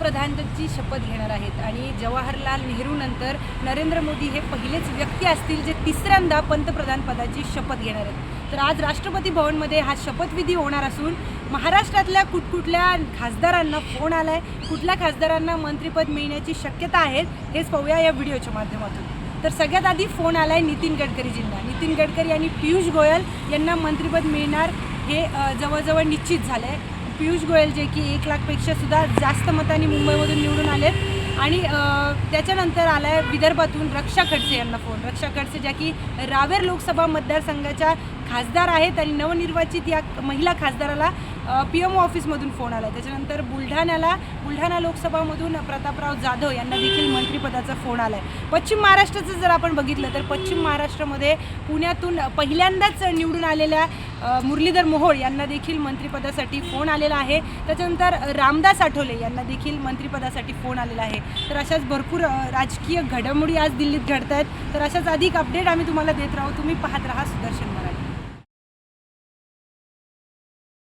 पंतप्रधानांची शपथ घेणार आहेत आणि जवाहरलाल नेहरू नंतर नरेंद्र मोदी हे पहिलेच व्यक्ती असतील जे तिसऱ्यांदा पंतप्रधान पदाची शपथ घेणार आहेत. तर आज राष्ट्रपती भवनमध्ये हा शपथविधी होणार असून महाराष्ट्रातल्या कुठकुठल्या खासदारांना फोन आला आहे कुठल्या खासदारांना मंत्रिपद मिळण्याची शक्यता आहे हेच पाहूया या व्हिडिओच्या माध्यमातून. तर सगळ्यात आधी फोन आला आहे नितीन गडकरीजींना. नितीन गडकरी आणि पियुष गोयल यांना मंत्रिपद मिळणार हे जवळजवळ निश्चित झालं आहे पियुष गोयल जे की एक लाखपेक्षा सुद्धा जास्त मतांनी मुंबईमधून निवडून आलेत. आणि त्याच्यानंतर आला आहे विदर्भातून रक्षा खडसे यांना फोन रक्षा खडसे ज्या की रावेर लोकसभा मतदारसंघाच्या खासदार आहेत आणि नवनिर्वाचित या महिला खासदाराला पी एम ऑफिसमधून फोन आला त्याच्यानंतर बुलढाण्याला बुलढाणा लोकसभामधून प्रतापराव जाधव यांना देखील मंत्रिपदाचा फोन आला आहे पश्चिम महाराष्ट्राचं जर आपण बघितलं तर पश्चिम महाराष्ट्रामध्ये पुण्यातून पहिल्यांदाच निवडून आलेल्या मुरलीधर मोहोळ यांना देखील मंत्रिपदासाठी फोन आलेला आहे. त्याच्यानंतर रामदास आठवले यांना देखील मंत्रिपदासाठी फोन आलेला आहे. तर अशाच भरपूर राजकीय घडामोडी आज दिल्लीत घडत आहेत तर अशाच अधिक अपडेट आम्ही तुम्हाला देत राहू. तुम्ही पाहत राहा सुदर्शन मराठी.